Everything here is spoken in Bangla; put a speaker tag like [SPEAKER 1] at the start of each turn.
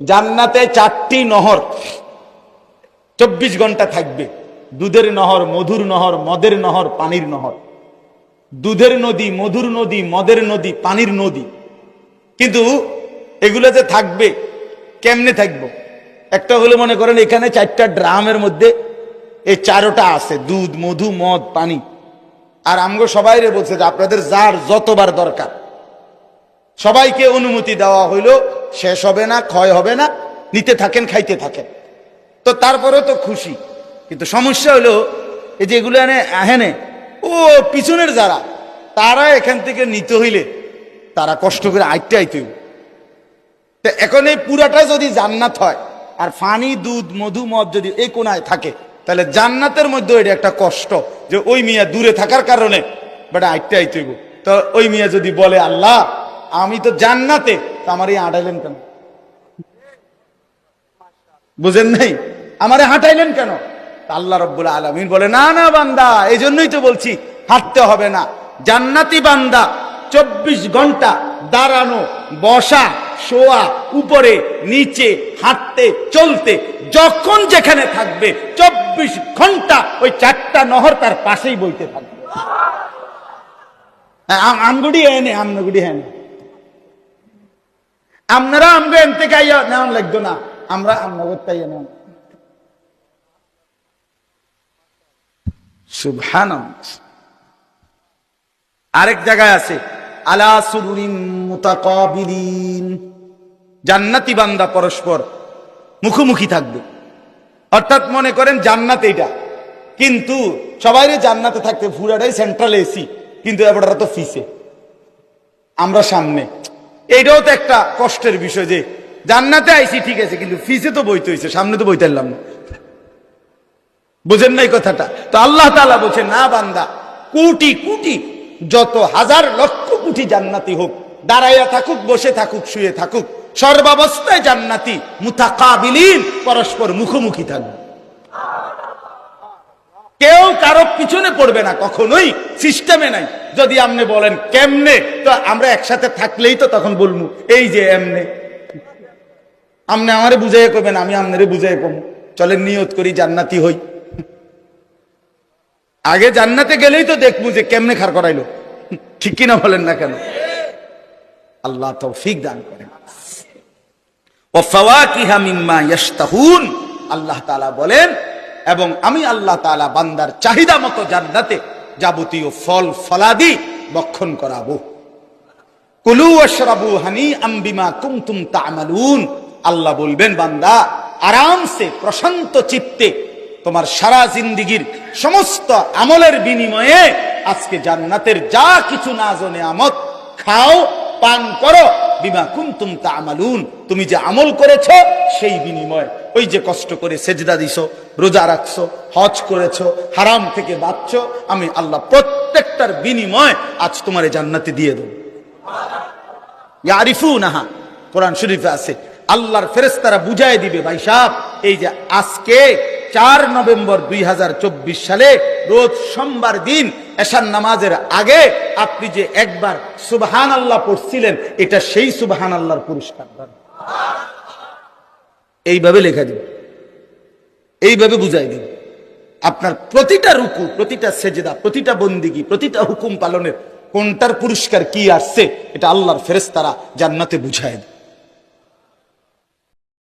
[SPEAKER 1] জান্নাতে চারটি নহর। চব্বিশ ঘণ্টা থাকবে। দুধের নহর, মধুর নহর, মদের নহর, পানির নহর। দুধের নদী, মধুর নদী, মদের নদী, পানির নদী। কিন্তু এগুলো যে থাকবে, কেমনে থাকব? একটা হলো মনে করেন এখানে চারটা ড্রামের মধ্যে এই চারোটা আছে, দুধ, মধু, মদ, পানি। আর আমগো সবাই বলছে যে আপনাদের যার যতবার দরকার সবাইকে অনুমতি দেওয়া হইল, শেষ হবে না, ক্ষয় হবে না, নিতে থাকেন, খাইতে থাকেন তো তারপরে তো খুশি কিন্তু সমস্যা হলো, এই যেগুলো এনে আহেনে ও পিছনের যারা, তারা এখান থেকে নিতে হইলে তারা কষ্ট করে আইতে আইতে। তো এখন এই পুরাটা যদি জান্নাত হয়, আর ফানি, দুধ, মধু, মদ যদি এই কোনায় থাকে, তাহলে জান্নাতের মধ্যে এটা একটা কষ্ট যে ওই মিয়া দূরে থাকার কারণে বেটা আইতে আইতে। তো ওই মিয়া যদি বলে, আল্লাহ আমি তো জান্নাতে আমার এই আড়াইলেন কেন? বুঝেন নাই? আমারে হাঁটাইলেন কেন? আল্লাহ রব্বুল আলমিন বলে, না না, বান্দা এই জন্যই তো বলছি, হাঁটতে হবে না। জান্নাতি বান্দা, চব্বিশ ঘণ্টা দাঁড়ানো, বসা, শোয়া, উপরে, নিচে, হাঁটতে, চলতে, যখন যেখানে থাকবে, চব্বিশ ঘণ্টা ওই চারটা নহর তার পাশেই বইতে থাকবে। আম- আমগুড়ি এনে আমনগুড়ি হ্যাঁ আপনারা আমগো এনতে গাইয়া নেওয়া লাগতো না। আমরা আমনগর তাই নেওয়া সুবহান আরেক জায়গায় আছে, আলা সুরুরিন মুতাকাবিলিন। জান্নাতি বান্দা পরস্পর মুখোমুখি থাকবে। অর্থাৎ মনে করেন জান্নাত এটা কিন্তু সবাই জান্নাতে থাকতে পুরাটাই সেন্ট্রাল এসি কিন্তু এবার তো ফিসে আমরা সামনে। এইটাও তো একটা কষ্টের বিষয় যে জান্নাতে আইসি ঠিক আছে, কিন্তু ফিসে তো বইতে হয়েছে সামনে তো বইতে পারলাম না। বুঝেন নাই কথাটা? তো আল্লাহ তালা বলছে, না বান্দা, কোটি কোটি, যত হাজার লক্ষ কোটি জান্নাতি হোক, দাঁড়াইয়া থাকুক, বসে থাকুক, শুয়ে থাকুক, সর্বাবস্থায় জান্নাতি, মুতাকাবিলিন, পরস্পর মুখোমুখি থাকবে। কেউ কারও পিছনে পড়বে না, কখনোই সিস্টেমে নাই। যদি আপনি বলেন, কেমনে? তো আমরা একসাথে থাকলেই তো তখন বলব, এই যে এমনে। আপনি আমারে বুঝাইয়া করবেন আমি আপনারে বুঝাইয়া কম চলেন, নিয়ত করি, জান্নাতি হই। আগে জান্নাতে গেলেই তো দেখব যে কেমনে খার করাইলো। ঠিক কিনা বলেন না কেন? আল্লাহ তো তৌফিক দান করেন। আল্লাহ তাআলা বলেন এবং আমি আল্লাহ তাআলা বান্দার চাহিদা মতো জান্নাতে যাবতীয় ফল ফলাদি বক্ষণ করাবো। কুলু ওয়াশরাবু হানিআম বিমা কুনতুম তা'মালুন। আল্লাহ বলবেন, বান্দা, আরামসে, প্রশান্ত চিত্তে তোমার সারা জিন্দিগির সমস্ত আমলের বিনিময়ে আজকে জান্নাতের যা কিছু নাজো নেয়ামত খাও, পান করো বিমা কুনতুম তা'মালুন, তুমি যে আমল করেছ সেই বিনিময়। ওই যে কষ্ট করে সেজদা দিছো, রোজা রাখছো, হজ করেছ, হারাম থেকে বাঁচছো, আমি আল্লাহ প্রত্যেকটার বিনিময় আজ তোমারে জান্নাতে দিয়ে দেবো। ইয়ারিফু নাহা কোরআন শরীফে আছে, আল্লাহর ফেরেস্তারা বুঝাই দিবে, ভাই সাহেব, এই যে আজকে চার নভেম্বর দুই হাজার চব্বিশ সালে রোজ সোমবার দিন এশার নামাজের আগে আপনি যে একবার সুবহান আল্লাহ পড়ছিলেন, এটা সেই সুবহান আল্লাহর পুরস্কার এইভাবে লেখা দিবে এইভাবে বুঝাই দিবে আপনার প্রতিটা রুকু, প্রতিটা সেজেদা, প্রতিটা বন্দিগি, প্রতিটা হুকুম পালনের কোনটার পুরস্কার কি আসছে, এটা আল্লাহর ফেরেস্তারা জান্নাতে বুঝায় দেয়